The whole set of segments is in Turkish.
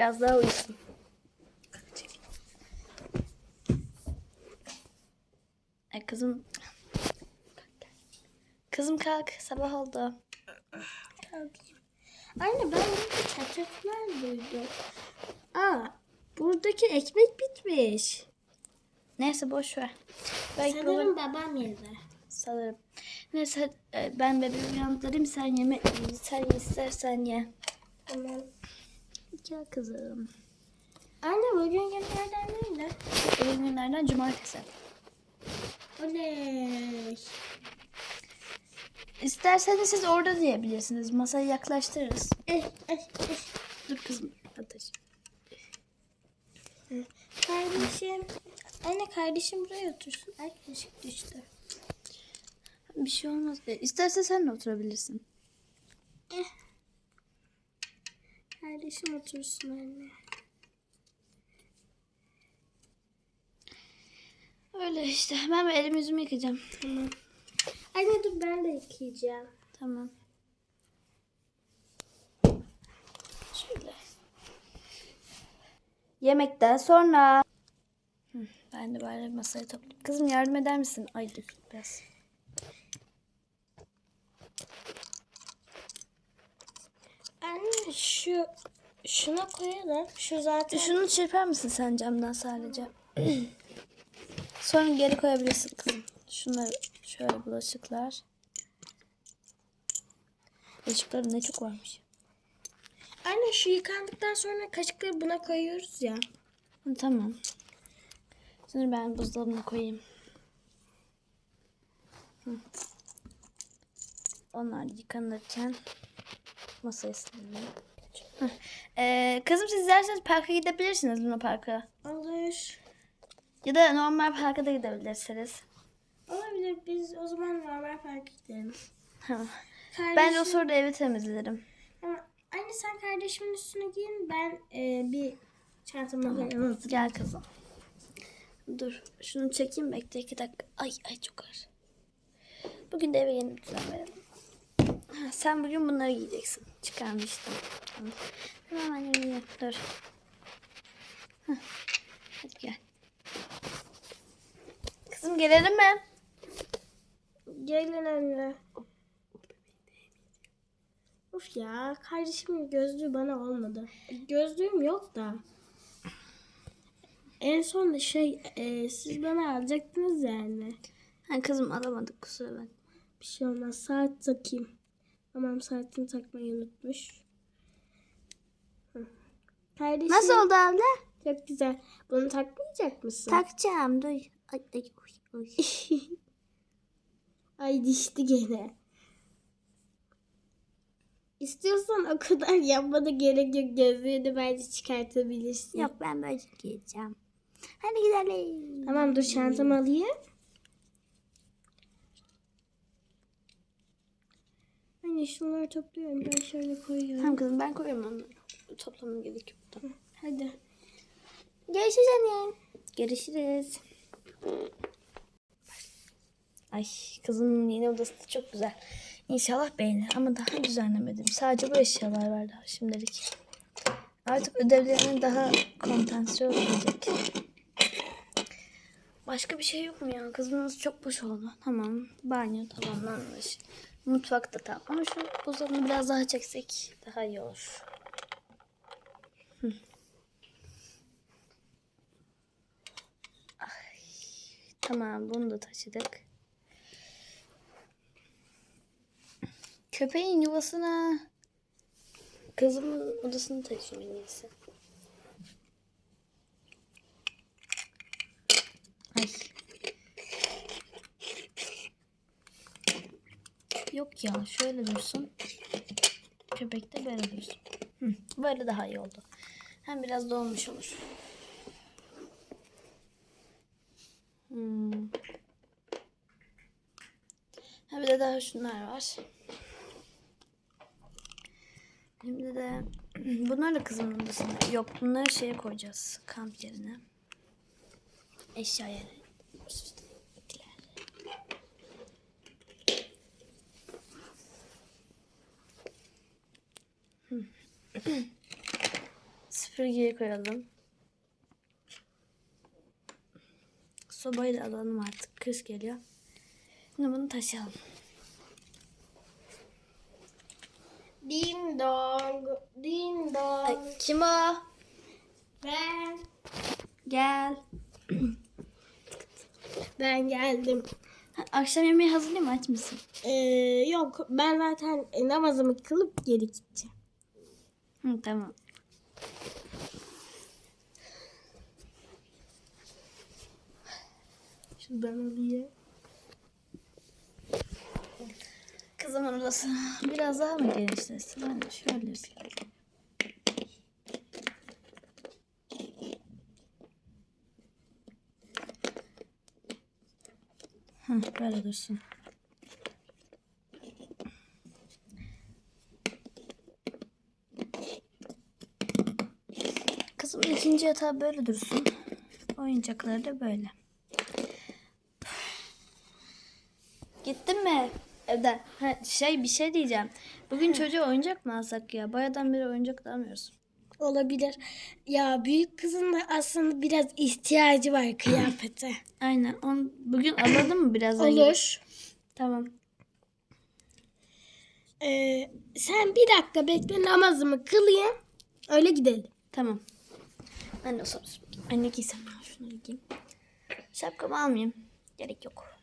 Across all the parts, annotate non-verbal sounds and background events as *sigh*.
Biraz daha uyusun. Ay kızım. Kızım kalk. Sabah oldu. Kalkayım. Anne ben burada çatırtılar duydum. Aa buradaki ekmek bitmiş. Neyse boş ver. Belki Sanırım babam yedi. Sanırım. Neyse e, ben bebeği uyandırayım sen yeme sen istersen ye. Tamam. Gel kızım. Anne bugün günlerden neydi? Bugün günlerden cumartesi. Oley. İsterseniz siz orada diyebilirsiniz. Masayı yaklaştırırız. Eh, eh, eh. Dur kızım. Ateş. Kardeşim. Anne kardeşim buraya otursun. Ay düştü. Bir şey olmaz. E, İstersen sen de oturabilirsin. Kardeşim otursun anne. Öyle işte. Ben bir elimi yüzümü yıkayacağım. Tamam. Anne dur ben de yıkayacağım. Tamam. Şöyle. Yemekten sonra. Hı, Ben de bari masayı toplayayım. Kızım yardım eder misin? Ay dur biraz. Anne şu şuna koyalım. Şu zaten Şunu çırpar mısın sen camdan sadece? *clears throat* Sonra geri koyabilirsin kızım. Şunları şöyle bulaşıklar. Bulaşıkların ne çok varmış. Anne şu yıkandıktan sonra kaşıkları buna koyuyoruz ya. Hı, tamam. Şimdi ben buzdolabına koyayım. Hı. Onlar yıkanırken masaya silelim. *laughs* Ee, kızım siz isterseniz parka gidebilirsiniz Luna Park'a. Olur. Ya da normal parka da gidebilirsiniz. Olabilir. Biz o zaman normal park gidelim. Tamam. Kardeşim, Ben de o sırada evi temizlerim. Ama anne sen kardeşimin üstüne giyin. Ben e, bir çantamı koyayım. Gel kızım. Dur şunu çekeyim bekle iki dakika. Ay ay çok ağır. Bugün de eve yeni düzen verelim. Ha, sen bugün bunları giyeceksin. Çıkarmıştım. Tamam. Tamam anne giy. Dur. Hah. Hadi gel. Kızım gelelim mi? Gelin anne. Of ya kardeşimin gözlüğü bana olmadı. Gözlüğüm yok da. En son da şey e, siz bana alacaktınız yani. Ha, kızım alamadık kusura bakma. Bir şey olmaz saat takayım. Tamam saatini takmayı unutmuş. Kardeşim. Nasıl oldu abla? Çok güzel. Bunu takmayacak mısın? Takacağım dur. Ay, ay, uy, uy. *laughs* Ay dişti gene. İstiyorsan o kadar yapmana gerek yok. Gözlüğünü bence çıkartabilirsin. Yok ben böyle giyeceğim. Hadi gidelim. Tamam dur çantamı alayım. Anne şunları topluyorum. Ben şöyle koyuyorum. Tamam kızım ben koyuyorum onları. Toplamam gerek yok. Tamam. Hadi. Görüşürüz anne. Görüşürüz. Ay kızımın yeni odası da çok güzel. İnşallah beğenir ama daha düzenlemedim. Sadece bu eşyalar var daha şimdilik. Artık ödevlerinin daha kontansiyon olacak. Başka bir şey yok mu ya? Odası çok boş oldu. Tamam. Banyo tamamlanmış. Mutfak da tamam. Ama şu buzdolabını biraz daha çeksek daha iyi olur. Tamam bunu da taşıdık. Köpeğin yuvasına kızımın odasını taşıyayım en iyisi. Ay. Yok ya şöyle dursun. Köpek de böyle dursun. Hı, böyle daha iyi oldu. Hem biraz dolmuş olur. Hmm. Ha de daha şunlar var. Şimdi de *clears throat* bunlar da kızımın odasında. Yok bunları şeye koyacağız. Kamp yerine. Eşya yerine. Üsttekiler. Hı. Süpür Süpürgeyi koyalım. Sobayı da alalım artık. Kış geliyor. Şimdi bunu taşıyalım. Ding dong, ding dong. Ay, kim o? Ben, Gel. *clears throat* ben geldim. Akşam yemeği hazırlayayım mı? Aç mısın? Ee, yok ben zaten namazımı kılıp geri gideceğim. Hı, tamam. Şuradan alayım. Kızımın odası biraz daha mı genişlesin? Ben de şöyle yapayım. Hı, böyle dursun. Kızımın ikinci yatağı böyle dursun. Oyuncakları da böyle. Gittin mi? Evden. Ha, şey bir şey diyeceğim. Bugün çocuğa oyuncak mı alsak ya? Bayadan beri oyuncak da almıyoruz. Olabilir. Ya büyük kızın da aslında biraz ihtiyacı var *clears throat* kıyafete. Aynen. On, bugün alalım mı biraz? Olur. Tamam. Ee, sen bir dakika bekle namazımı kılayım. Öyle gidelim. Tamam. Ben de sonra Anne giysem şunları giyeyim. Şapkamı almayayım. Gerek yok.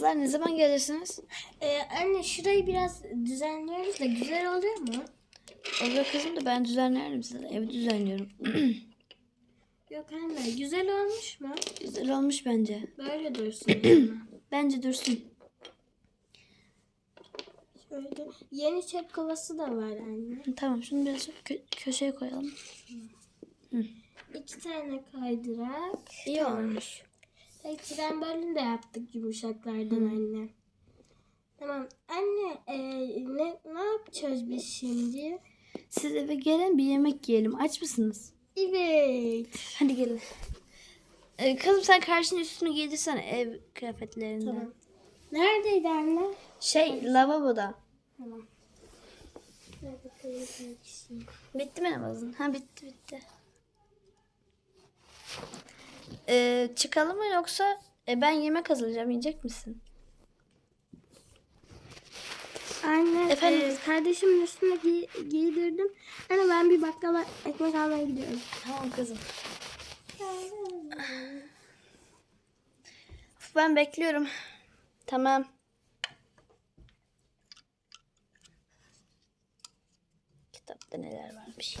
Kızlar ne zaman gelirsiniz? Ee, anne şurayı biraz düzenliyoruz da güzel oluyor mu? Oluyor kızım da ben düzenlerim size. Evi düzenliyorum. *clears throat* Yok anne güzel olmuş mu? Güzel olmuş bence. Böyle dursun. *clears throat* Bence dursun. Şöyle yeni çöp kovası da var anne. Tamam şunu biraz kö- köşeye koyalım. İki tane kaydırak. İyi olmuş. Hey, trambolin de yaptık yumuşaklardan anne. Tamam. Anne e, ne, ne yapacağız biz şimdi? Siz eve gelin bir yemek yiyelim. Aç mısınız? Evet. Hadi gelin. Ee, kızım sen karşının üstünü giydirsene ev kıyafetlerinden. Tamam. Neredeydi anne? Şey lavaboda. Tamam. Bitti mi namazın? Ha bitti bitti. Ee, çıkalım mı yoksa e, ben yemek hazırlayacağım. Yiyecek misin? Anne, Efendim? e, kardeşimin üstüne giy- giydirdim. Anne ben bir bakkala ekmek almaya gidiyorum. Tamam kızım. Of, Ben bekliyorum. Tamam. Kitapta neler varmış.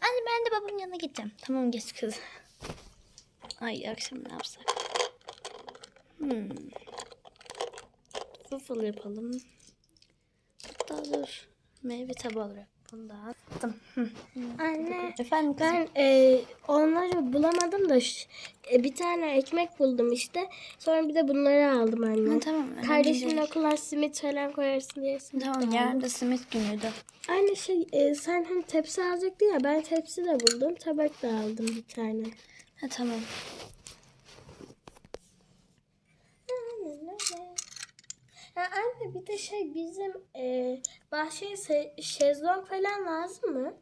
Anne ben de babamın yanına gideceğim. Tamam geç kız. Ay akşam ne yapsak? Hmm. Waffle yapalım. Hatta dur. Meyve tabağı olarak bunu da attım. Anne Efendim kızım. ben e, onları bulamadım da ş- e, bir tane ekmek buldum işte. Sonra bir de bunları aldım anne. Ha, tamam. önemli Kardeşimin değil. simit falan koyarsın diye simit Tamam aldım. yarın da simit günüydü. Anne şey e, sen hani tepsi alacaktın ya ben tepsi de buldum. Tabak da aldım bir tane. Ha tamam. Ha anne bir de şey bizim e, bahçeye se- şezlong falan lazım mı?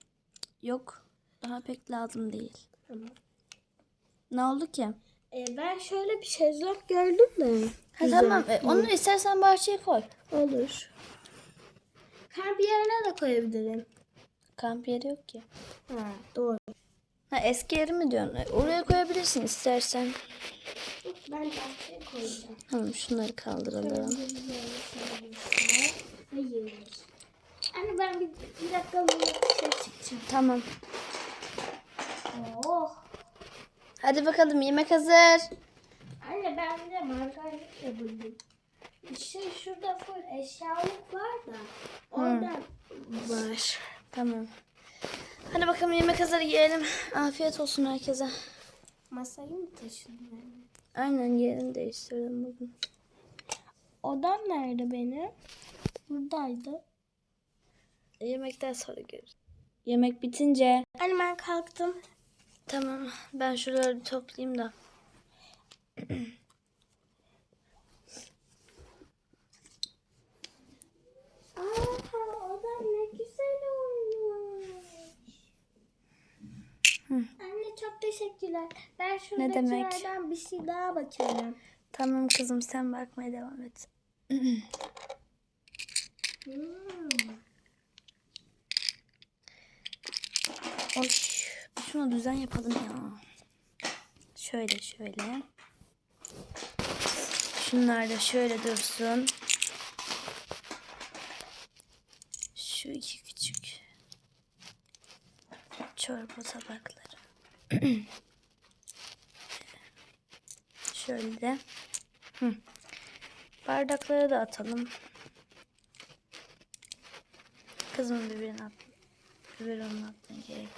Yok. Daha pek lazım değil. Tamam. Ne oldu ki? E, ben şöyle bir şezlong gördüm de. Ha Güzel. tamam. E, onu istersen bahçeye koy. Olur. Kamp yerine de koyabilirim. Kamp yeri yok ki. Ha doğru. Ha eski yeri mi diyorsun? E, oraya koyabilirsin istersen. Ben bahçeye koyacağım. Tamam şunları kaldıralım. Hayır. Anne ben bir, bir dakika dışarı çıkacağım. Tamam. Oh. Hadi bakalım yemek hazır. Anne ben bir de margarit de buldum. Şey şurada full eşyalık var da oradan var. Tamam. Hadi bakalım yemek hazır yiyelim. Afiyet olsun herkese. Masayı mı taşıdın yani? Aynen yerini değiştirdim bugün. Odam nerede benim? Buradaydı. Yemekten sonra görürüz. Yemek bitince. Anne ben kalktım. Tamam ben şuraları bir toplayayım da. Aa, odam teşekkürler. Ben Ne demek? şuradakilerden bir şey daha bakıyorum. Tamam kızım sen bakmaya devam et. Hmm. Oy, şuna düzen yapalım ya. Şöyle şöyle. Şunlar da şöyle dursun. Şu iki çorba tabakları. *clears throat* şöyle de. Hı. Bardakları da atalım. Kızımın biberini at. Biberonunu atmaya gerek.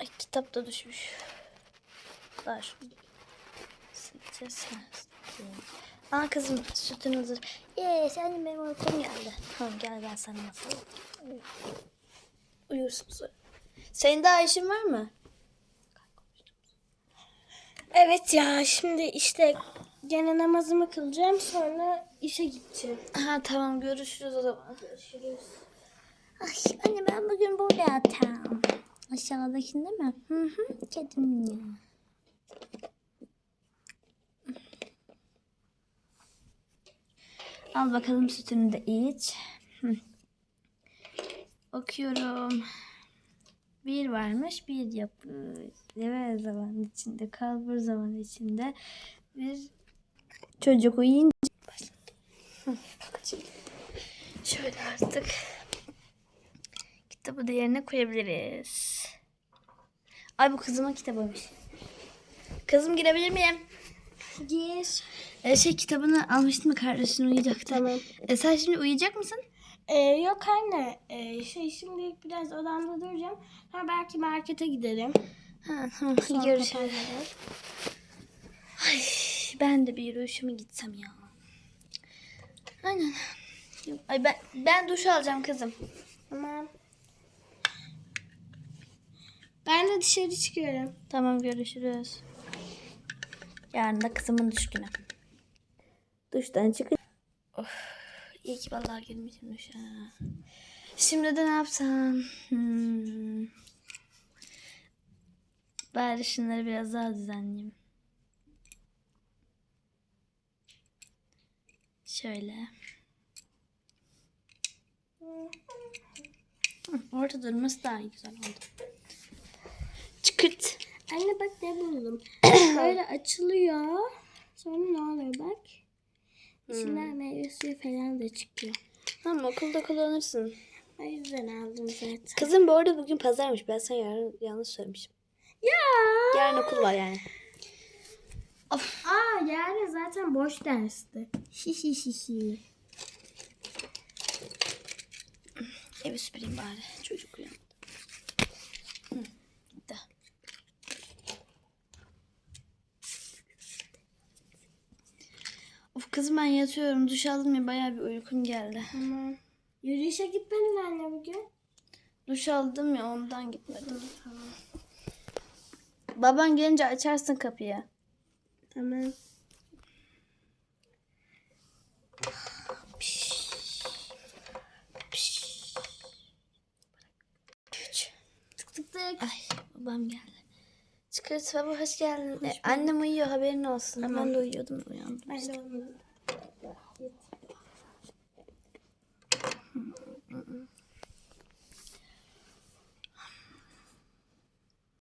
Ay kitap da düşmüş. Daha şunu. Sileceğiz. Ha, sileceğim. Aa kızım sütün hazır. Yes annem benim uykum geldi. Tamam gel ben sana oturayım. Uyursun sonra. Senin daha işin var mı? Evet ya şimdi işte gene namazımı kılacağım sonra işe gideceğim. Ha tamam görüşürüz o zaman. Görüşürüz. Ay anne ben bugün burada yatağım. Aşağıdakinde mi? Hı hı kedim ya. Al bakalım sütünü de iç. Okuyorum. Bir varmış bir yapmış. Evvel zaman içinde kalbur zaman içinde bir çocuk uyuyunca. Şöyle artık kitabı da yerine koyabiliriz. Ay bu kızımın kitabıymış. Kızım girebilir miyim? Gir. Ee, şey kitabını almıştım da kardeşin uyuyacaktı. Tamam. E, sen şimdi uyuyacak mısın? Ee, yok anne. Ee, şey şimdilik biraz odamda duracağım. Ha belki markete giderim. Ha, tamam. Görüşürüz. Ay, ben de bir yürüyüşe mi gitsem ya? Aynen. Yok, Ay ben ben duş alacağım kızım. Tamam. Ben de dışarı çıkıyorum. Tamam görüşürüz. Yarın da kızımın duş günü. Duştan çıkın. Of, iyi ki vallahi girmişim duşa. Şimdi de ne yapsam? Hmm. Bari şunları biraz daha düzenleyeyim. Şöyle. Orta durması daha güzel oldu. Anne bak ne buldum. *coughs* Böyle açılıyor. Sonra ne oluyor bak. İçinden meyve suyu falan da çıkıyor. Tamam okulda kullanırsın. O yüzden aldım zaten. Kızım bu arada bugün pazarmış. Ben sana yarın yanlış söylemişim. Ya. Yarın okul var yani. Aa yani zaten boş dersti. Şişi şişi. Evi süpüreyim bari. Çocuk uyandı. Hı, da. Of kızım ben yatıyorum. Duş aldım ya bayağı bir uykum geldi. Tamam. Yürüyüşe gitmedin anne bugün. Duş aldım ya ondan gitmedim. Baban gelince açarsın kapıyı. Tamam. Tık tık tık. Ay babam geldi. Çıkart baba hoş geldin. E, annem uyuyor haberin olsun. Ben de uyuyordum uyandım. Ben de. Git.